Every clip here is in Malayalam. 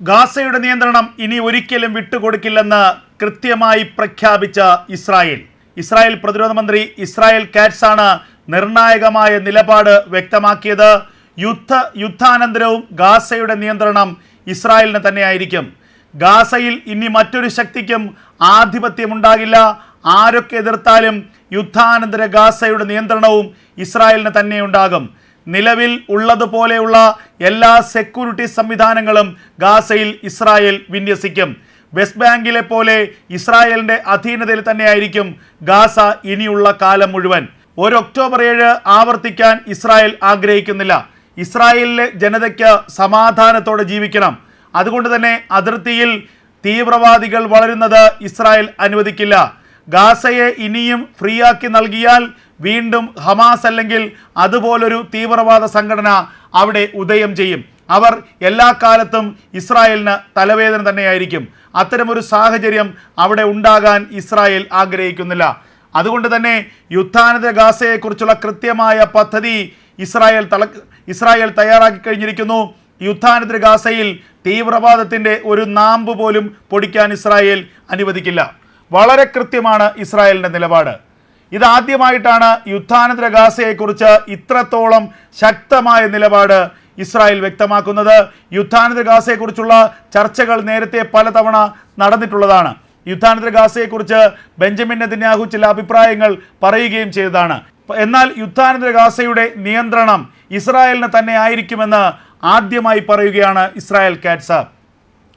ഗാസയുടെ നിയന്ത്രണം ഇനി ഒരിക്കലും വിട്ടുകൊടുക്കില്ലെന്ന് കൃത്യമായി പ്രഖ്യാപിച്ച ഇസ്രായേൽ. ഇസ്രായേൽ പ്രതിരോധ മന്ത്രി ഇസ്രായേൽ കാറ്റ്സ് ആണ് നിർണായകമായ നിലപാട് വ്യക്തമാക്കിയത്. യുദ്ധ യുദ്ധാനന്തരവും ഗാസയുടെ നിയന്ത്രണം ഇസ്രായേലിന് തന്നെയായിരിക്കും. ഗാസയിൽ ഇനി മറ്റൊരു ശക്തിക്കും ആധിപത്യമുണ്ടാകില്ല. ആരൊക്കെ എതിർത്താലും യുദ്ധാനന്തര ഗാസയുടെ നിയന്ത്രണവും ഇസ്രായേലിന് തന്നെ ഉണ്ടാകും നിലവിൽ ഉള്ളതുപോലെയുള്ള എല്ലാ സെക്യൂരിറ്റി സംവിധാനങ്ങളും ഗാസയിൽ ഇസ്രായേൽ വിന്യസിക്കും. വെസ്റ്റ് ബാങ്കിലെ പോലെ ഇസ്രായേലിന്റെ അധീനതയിൽ തന്നെയായിരിക്കും ഗാസ ഇനിയുള്ള കാലം മുഴുവൻ. ഒരു ഒക്ടോബർ ഏഴ് ആവർത്തിക്കാൻ ഇസ്രായേൽ ആഗ്രഹിക്കുന്നില്ല. ഇസ്രായേലിലെ ജനതയ്ക്ക് സമാധാനത്തോടെ ജീവിക്കണം. അതുകൊണ്ട് തന്നെ അതിർത്തിയിൽ തീവ്രവാദികൾ വളരുന്നത് ഇസ്രായേൽ അനുവദിക്കില്ല. ഗാസയെ ഇനിയും ഫ്രീ ആക്കി നൽകിയാൽ വീണ്ടും ഹമാസ് അല്ലെങ്കിൽ അതുപോലൊരു തീവ്രവാദ സംഘടന അവിടെ ഉദയം ചെയ്യും. അവർ എല്ലാ കാലത്തും ഇസ്രായേലിന് തലവേദന തന്നെയായിരിക്കും. അത്തരമൊരു സാഹചര്യം അവിടെ ഉണ്ടാകാൻ ഇസ്രായേൽ ആഗ്രഹിക്കുന്നില്ല. അതുകൊണ്ട് തന്നെ യുദ്ധാനന്തര ഗാസയെക്കുറിച്ചുള്ള കൃത്യമായ പദ്ധതി ഇസ്രായേൽ തല ഇസ്രായേൽ തയ്യാറാക്കി കഴിഞ്ഞിരിക്കുന്നു. യുദ്ധാനന്തര ഗാസയിൽ തീവ്രവാദത്തിന്റെ ഒരു നാമ്പ് പോലും പൊടിക്കാൻ ഇസ്രായേൽ അനുവദിക്കില്ല. വളരെ കൃത്യമാണ് ഇസ്രായേലിന്റെ നിലപാട്. ഇതാദ്യമായിട്ടാണ് യുദ്ധാനന്തര ഗാസയെക്കുറിച്ച് ഇത്രത്തോളം ശക്തമായ നിലപാട് ഇസ്രായേൽ വ്യക്തമാക്കുന്നത്. യുദ്ധാനന്തര ഗാസയെക്കുറിച്ചുള്ള ചർച്ചകൾ നേരത്തെ പലതവണ നടന്നിട്ടുള്ളതാണ്. യുദ്ധാനന്തര ഗാസയെക്കുറിച്ച് ബെഞ്ചമിൻ നെതന്യാഹു ചില അഭിപ്രായങ്ങൾ പറയുകയും ചെയ്തതാണ്. എന്നാൽ യുദ്ധാനന്തര ഗാസയുടെ നിയന്ത്രണം ഇസ്രായേലിന് തന്നെ ആയിരിക്കുമെന്ന് ആദ്യമായി പറയുകയാണ് ഇസ്രായേൽ കാറ്റ്സ്.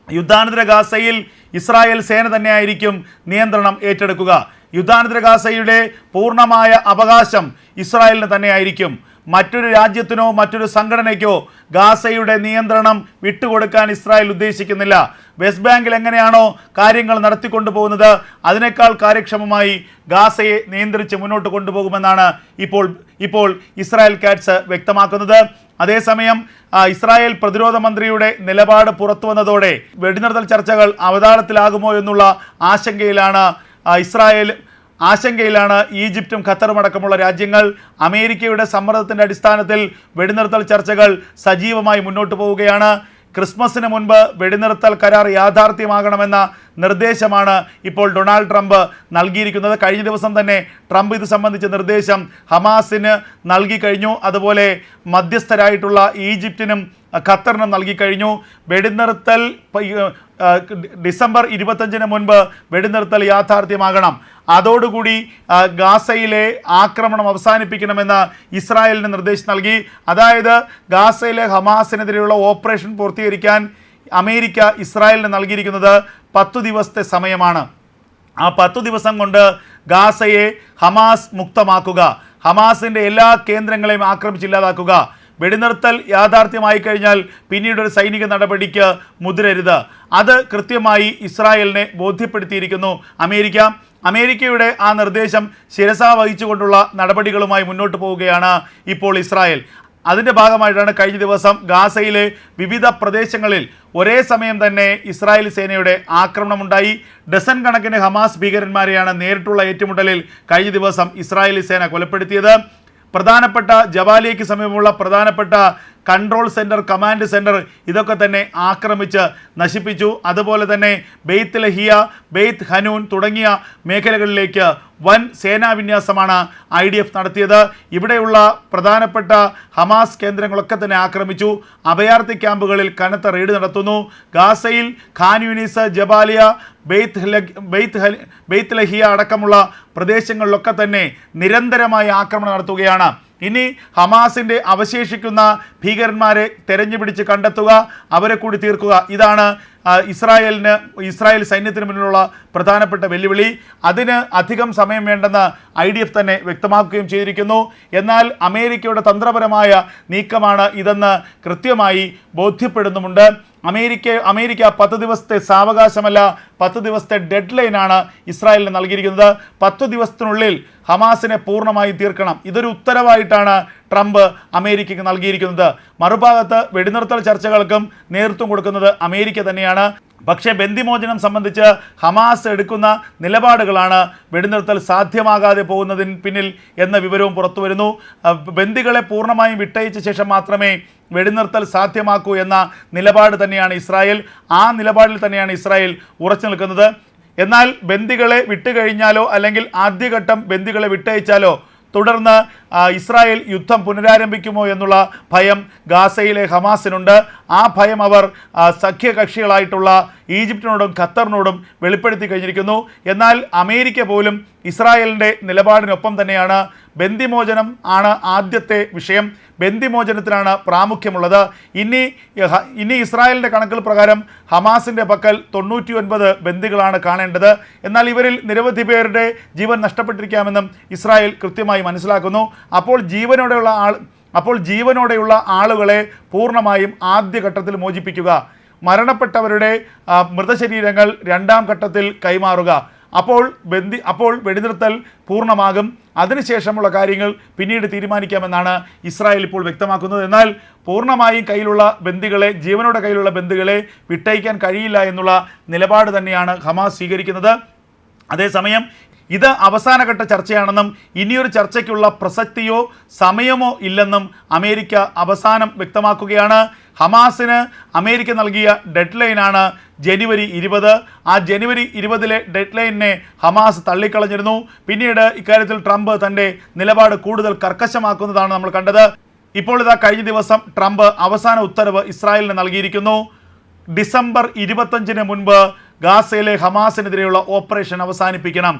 യുദ്ധാനന്തര ഗാസയിൽ ഇസ്രായേൽ സേന തന്നെയായിരിക്കും നിയന്ത്രണം ഏറ്റെടുക്കുക. യുദ്ധാനന്തര ഗാസയുടെ പൂർണമായ അവകാശം ഇസ്രായേലിന് തന്നെയായിരിക്കും. മറ്റൊരു രാജ്യത്തിനോ മറ്റൊരു സംഘടനയ്ക്കോ ഗാസയുടെ നിയന്ത്രണം വിട്ടുകൊടുക്കാൻ ഇസ്രായേൽ ഉദ്ദേശിക്കുന്നില്ല. വെസ്റ്റ് ബാങ്കിൽ എങ്ങനെയാണോ കാര്യങ്ങൾ നടത്തിക്കൊണ്ടു പോകുന്നത് അതിനേക്കാൾ കാര്യക്ഷമമായി ഗാസയെ നിയന്ത്രിച്ച് മുന്നോട്ട് കൊണ്ടുപോകുമെന്നാണ് ഇപ്പോൾ ഇപ്പോൾ ഇസ്രായേൽ കാറ്റ്സ് വ്യക്തമാക്കുന്നത്. അതേസമയം ഇസ്രായേൽ പ്രതിരോധ മന്ത്രിയുടെ നിലപാട് പുറത്തു വന്നതോടെ വെടിനിർത്തൽ ചർച്ചകൾ അവതാളത്തിലാകുമോ എന്നുള്ള ആശങ്കയിലാണ് ഇസ്രായേൽ ആശങ്കയിലാണ് ഈജിപ്തും ഖത്തറും അടക്കമുള്ള രാജ്യങ്ങൾ. അമേരിക്കയുടെ സമ്മർദ്ദത്തിന്റെ അടിസ്ഥാനത്തിൽ വെടിനിർത്തൽ ചർച്ചകൾ സജീവമായി മുന്നോട്ട് പോവുകയാണ്. ക്രിസ്മസിന് മുൻപ് വെടിനിർത്തൽ കരാർ യാഥാർത്ഥ്യമാകണമെന്ന നിർദ്ദേശമാണ് ഇപ്പോൾ ഡൊണാൾഡ് ട്രംപ് നൽകിയിരിക്കുന്നത്. കഴിഞ്ഞ ദിവസം തന്നെ ട്രംപ് ഇത് സംബന്ധിച്ച നിർദ്ദേശം ഹമാസിന് നൽകി കഴിഞ്ഞു. അതുപോലെ മധ്യസ്ഥരായിട്ടുള്ള ഈജിപ്റ്റിനും ഖത്തറിനും നൽകി കഴിഞ്ഞു. വെടിനിർത്തൽ ഡിസംബർ ഇരുപത്തഞ്ചിന് മുൻപ് വെടിനിർത്തൽ യാഥാർത്ഥ്യമാകണം. അതോടുകൂടി ഗാസയിലെ ആക്രമണം അവസാനിപ്പിക്കണമെന്ന് ഇസ്രായേലിന് നിർദ്ദേശം നൽകി. അതായത് ഗാസയിലെ ഹമാസിനെതിരെയുള്ള ഓപ്പറേഷൻ പൂർത്തീകരിക്കാൻ അമേരിക്ക ഇസ്രായേലിന് നൽകിയിരിക്കുന്നത് പത്തു ദിവസത്തെ സമയമാണ്. ആ പത്തു ദിവസം കൊണ്ട് ഗാസയെ ഹമാസ് മുക്തമാക്കുക ഹമാസിന്റെ എല്ലാ കേന്ദ്രങ്ങളെയും ആക്രമിച്ചില്ലാതാക്കുക വെടിനിർത്തൽ യാഥാർത്ഥ്യമായി കഴിഞ്ഞാൽ പിന്നീട് ഒരു സൈനിക നടപടിക്ക് മുതിരരുത്. അത് കൃത്യമായി ഇസ്രായേലിനെ ബോധ്യപ്പെടുത്തിയിരിക്കുന്നു. അമേരിക്ക അമേരിക്കയുടെ ആ നിർദ്ദേശം ശിരസ വഹിച്ചുകൊണ്ടുള്ള നടപടികളുമായി മുന്നോട്ട് പോവുകയാണ് ഇപ്പോൾ ഇസ്രായേൽ. അതിന്റെ ഭാഗമായിട്ടാണ് കഴിഞ്ഞ ദിവസം ഗാസയിലെ വിവിധ പ്രദേശങ്ങളിൽ ഒരേ സമയം തന്നെ ഇസ്രായേൽ സേനയുടെ ആക്രമണമുണ്ടായി. ഡസൻ കണക്കിന് ഹമാസ് ഭീകരന്മാരെയാണ് നേരിട്ടുള്ള ഏറ്റുമുട്ടലിൽ കഴിഞ്ഞ ദിവസം ഇസ്രായേലി സേന കൊലപ്പെടുത്തിയത്. പ്രധാനപ്പെട്ട ജവാലിയയ്ക്ക് സമീപമുള്ള പ്രധാനപ്പെട്ട കൺട്രോൾ സെന്റർ കമാൻഡ് സെന്റർ ഇതൊക്കെ തന്നെ ആക്രമിച്ച് നശിപ്പിച്ചു. അതുപോലെ തന്നെ ബെയ്ത്ത് ലഹിയ ബെയ്ത്ത് ഹനൂൻ തുടങ്ങിയ മേഖലകളിലേക്ക് വൻ സേനാവിന്യാസമാണ് ഐ ഡി എഫ് നടത്തിയത്. ഇവിടെയുള്ള പ്രധാനപ്പെട്ട ഹമാസ് കേന്ദ്രങ്ങളൊക്കെ തന്നെ ആക്രമിച്ചു. അഭയാർത്ഥി ക്യാമ്പുകളിൽ കനത്ത റെയ്ഡ് നടത്തുന്നു. ഗാസയിൽ Khan Yunis Jabalia Beit Beit Beit Lahia അടക്കമുള്ള പ്രദേശങ്ങളിലൊക്കെ തന്നെ നിരന്തരമായി ആക്രമണം നടത്തുകയാണ്. ഇനി ഹമാസിന്റെ അവശേഷിക്കുന്ന ഭീകരന്മാരെ തെരഞ്ഞു പിടിച്ച് കണ്ടെത്തുക അവരെ കൂടി തീർക്കുക. ഇതാണ് ഇസ്രായേലിന് ഇസ്രായേൽ സൈന്യത്തിന് മുന്നിലുള്ള പ്രധാനപ്പെട്ട വെല്ലുവിളി. അതിന് അധികം സമയം വേണ്ടെന്ന് ഐ ഡി എഫ് തന്നെ വ്യക്തമാക്കുകയും ചെയ്തിരിക്കുന്നു. എന്നാൽ അമേരിക്കയുടെ തന്ത്രപരമായ നീക്കമാണ് ഇതെന്ന് കൃത്യമായി ബോധ്യപ്പെടുന്നുമുണ്ട്. അമേരിക്ക അമേരിക്ക പത്ത് ദിവസത്തെ സാവകാശമല്ല പത്ത് ദിവസത്തെ ഡെഡ് ലൈനാണ് ഇസ്രായേലിന് നൽകിയിരിക്കുന്നത്. പത്ത് ദിവസത്തിനുള്ളിൽ ഹമാസിനെ പൂർണമായി തീർക്കണം. ഇതൊരു ഉത്തരവായിട്ടാണ് ട്രംപ് അമേരിക്കയ്ക്ക് നൽകിയിരിക്കുന്നത്. മറുഭാഗത്ത് വെടിനിർത്തൽ ചർച്ചകൾക്കും നേതൃത്വം കൊടുക്കുന്നത് അമേരിക്ക തന്നെയാണ്. പക്ഷേ ബന്ദിമോചനം സംബന്ധിച്ച് ഹമാസ് എടുക്കുന്ന നിലപാടുകളാണ് വെടിനിർത്തൽ സാധ്യമാകാതെ പോകുന്നതിന് പിന്നിൽ എന്ന വിവരവും പുറത്തുവരുന്നു ബന്ദികളെ പൂർണമായും വിട്ടയച്ച ശേഷം മാത്രമേ വെടിനിർത്തൽ സാധ്യമാക്കൂ എന്ന നിലപാട് തന്നെയാണ് ഇസ്രായേൽ. ആ നിലപാടിൽ തന്നെയാണ് ഇസ്രായേൽ ഉറച്ചു നിൽക്കുന്നത്. എന്നാൽ ബന്ദികളെ വിട്ടുകഴിഞ്ഞാലോ അല്ലെങ്കിൽ ആദ്യഘട്ടം ബന്ദികളെ വിട്ടയച്ചാലോ തുടർന്ന് ഇസ്രായേൽ യുദ്ധം പുനരാരംഭിക്കുമോ എന്നുള്ള ഭയം ഗാസയിലെ ഹമാസിനുണ്ട്. ആ ഭയം അവർ സഖ്യകക്ഷികളായിട്ടുള്ള ഈജിപ്തിനോടും ഖത്തറിനോടും വെളിപ്പെടുത്തി കഴിഞ്ഞിരിക്കുന്നു. എന്നാൽ അമേരിക്ക പോലും ഇസ്രായേലിന്റെ നിലപാടിനൊപ്പം തന്നെയാണ് ബന്ദിമോചനം ആണ് ആദ്യത്തെ വിഷയം. ബന്ദിമോചനത്തിനാണ് പ്രാമുഖ്യമുള്ളത്. ഇനി ഇനി ഇസ്രായേലിന്റെ കണക്കുകൾ പ്രകാരം ഹമാസിന്റെ പക്കൽ തൊണ്ണൂറ്റി ഒൻപത് ബന്ദികളാണ് കാണേണ്ടത്. എന്നാൽ ഇവരിൽ നിരവധി പേരുടെ ജീവൻ നഷ്ടപ്പെട്ടിരിക്കാമെന്നും ഇസ്രായേൽ കൃത്യമായി മനസ്സിലാക്കുന്നു. അപ്പോൾ ജീവനോടെയുള്ള ആൾ അപ്പോൾ ജീവനോടെയുള്ള ആളുകളെ പൂർണമായും ആദ്യഘട്ടത്തിൽ മോചിപ്പിക്കുക. മരണപ്പെട്ടവരുടെ മൃതശരീരങ്ങൾ രണ്ടാം ഘട്ടത്തിൽ കൈമാറുക. അപ്പോൾ ബന്ധി അപ്പോൾ വെടിനിർത്തൽ പൂർണമാകും. അതിനുശേഷമുള്ള കാര്യങ്ങൾ പിന്നീട് തീരുമാനിക്കാമെന്നാണ് ഇസ്രായേൽ ഇപ്പോൾ വ്യക്തമാക്കുന്നത്. എന്നാൽ പൂർണമായും കയ്യിലുള്ള ബന്ദികളെ ജീവനോടെ കയ്യിലുള്ള ബന്ദികളെ വിട്ടയക്കാൻ കഴിയില്ല എന്നുള്ള നിലപാട് തന്നെയാണ് ഹമാസ് സ്വീകരിക്കുന്നത്. അതേസമയം ഇത് അവസാനഘട്ട ചർച്ചയാണെന്നും ഇനിയൊരു ചർച്ചയ്ക്കുള്ള പ്രസക്തിയോ സമയമോ ഇല്ലെന്നും അമേരിക്ക അവസാനം വ്യക്തമാക്കുകയാണ്. ഹമാസിന് അമേരിക്ക നൽകിയ ഡെഡ് ലൈനാണ് ജനുവരി ഇരുപത്. ആ ജനുവരി ഇരുപതിലെ ഡെഡ് ലൈനിനെ ഹമാസ് തള്ളിക്കളഞ്ഞിരുന്നു. പിന്നീട് ഇക്കാര്യത്തിൽ ട്രംപ് തന്റെ നിലപാട് കൂടുതൽ കർക്കശമാക്കുന്നതാണ് നമ്മൾ കണ്ടത്. ഇപ്പോൾ ഇതാ കഴിഞ്ഞ ദിവസം ട്രംപ് അവസാന ഉത്തരവ് ഇസ്രായേലിന് നൽകിയിരിക്കുന്നു. ഡിസംബർ ഇരുപത്തഞ്ചിന് മുൻപ് ഗാസയിലെ ഹമാസിനെതിരെയുള്ള ഓപ്പറേഷൻ അവസാനിപ്പിക്കണം.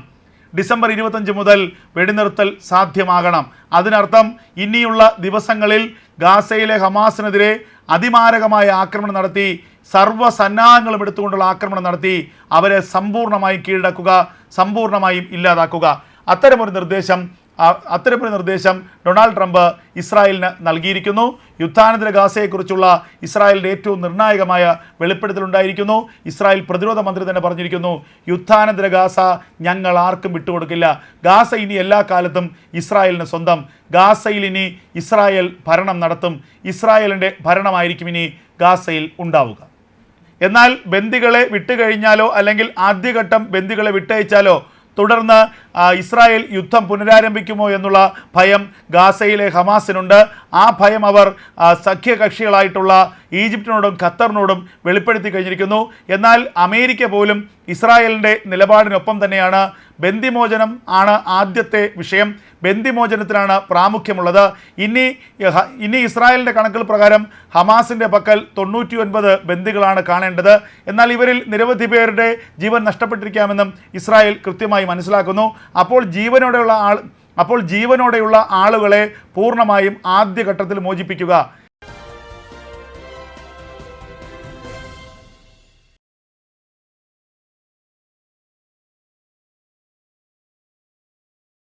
ഡിസംബർ ഇരുപത്തഞ്ച് മുതൽ വെടിനിർത്തൽ സാധ്യമാകണം. അതിനർത്ഥം ഇനിയുള്ള ദിവസങ്ങളിൽ ഗാസയിലെ ഹമാസിനെതിരെ അതിമാരകമായ ആക്രമണം നടത്തി സർവസന്നാഹങ്ങളും എടുത്തുകൊണ്ടുള്ള ആക്രമണം നടത്തി അവരെ സമ്പൂർണമായും കീഴടക്കുക സമ്പൂർണമായും ഇല്ലാതാക്കുക. അത്തരമൊരു നിർദ്ദേശം അത്തരമൊരു നിർദ്ദേശം ഡൊണാൾഡ് ട്രംപ് ഇസ്രായേലിന് നൽകിയിരിക്കുന്നു. യുദ്ധാനന്തര ഗാസയെക്കുറിച്ചുള്ള ഇസ്രായേലിന്റെ ഏറ്റവും നിർണായകമായ വെളിപ്പെടുത്തലുണ്ടായിരിക്കുന്നു. ഇസ്രായേൽ പ്രതിരോധ മന്ത്രി തന്നെ പറഞ്ഞിരിക്കുന്നു യുദ്ധാനന്തര ഗാസ ഞങ്ങൾ ആർക്കും വിട്ടുകൊടുക്കില്ല. ഗാസ ഇനി എല്ലാ കാലത്തും ഇസ്രായേലിന് സ്വന്തം. ഗാസയിൽ ഇനി ഇസ്രായേൽ ഭരണം നടത്തും. ഇസ്രായേലിന്റെ ഭരണമായിരിക്കും ഇനി ഗാസയിൽ ഉണ്ടാവുക. എന്നാൽ ബന്ദികളെ വിട്ടുകഴിഞ്ഞാലോ അല്ലെങ്കിൽ ആദ്യഘട്ടം ബന്ദികളെ വിട്ടയച്ചാലോ തുടർന്ന് ഇസ്രായേൽ യുദ്ധം പുനരാരംഭിക്കുമോ എന്നുള്ള ഭയം ഗാസയിലെ ഹമാസിനുണ്ട്. ആ ഭയം അവർ സഖ്യകക്ഷികളായിട്ടുള്ള ഈജിപ്തിനോടും ഖത്തറിനോടും വെളിപ്പെടുത്തി കഴിഞ്ഞിരിക്കുന്നു. എന്നാൽ അമേരിക്ക പോലും ഇസ്രായേലിന്റെ നിലപാടിനൊപ്പം തന്നെയാണ് ബന്ദിമോചനം ആണ് ആദ്യത്തെ വിഷയം. ബന്ദിമോചനത്തിനാണ് പ്രാമുഖ്യമുള്ളത്. ഇനി ഇനി ഇസ്രായേലിന്റെ കണക്കിൽ പ്രകാരം ഹമാസിന്റെ പക്കൽ തൊണ്ണൂറ്റി ഒൻപത് ബന്ദികളാണ് കാണേണ്ടത്. എന്നാൽ ഇവരിൽ നിരവധി പേരുടെ ജീവൻ നഷ്ടപ്പെട്ടിരിക്കാമെന്നും ഇസ്രായേൽ കൃത്യമായി മനസ്സിലാക്കുന്നു. അപ്പോൾ ജീവനോടെയുള്ള ആൾ അപ്പോൾ ജീവനോടെയുള്ള ആളുകളെ പൂർണമായും ആദ്യഘട്ടത്തിൽ മോചിപ്പിക്കുക.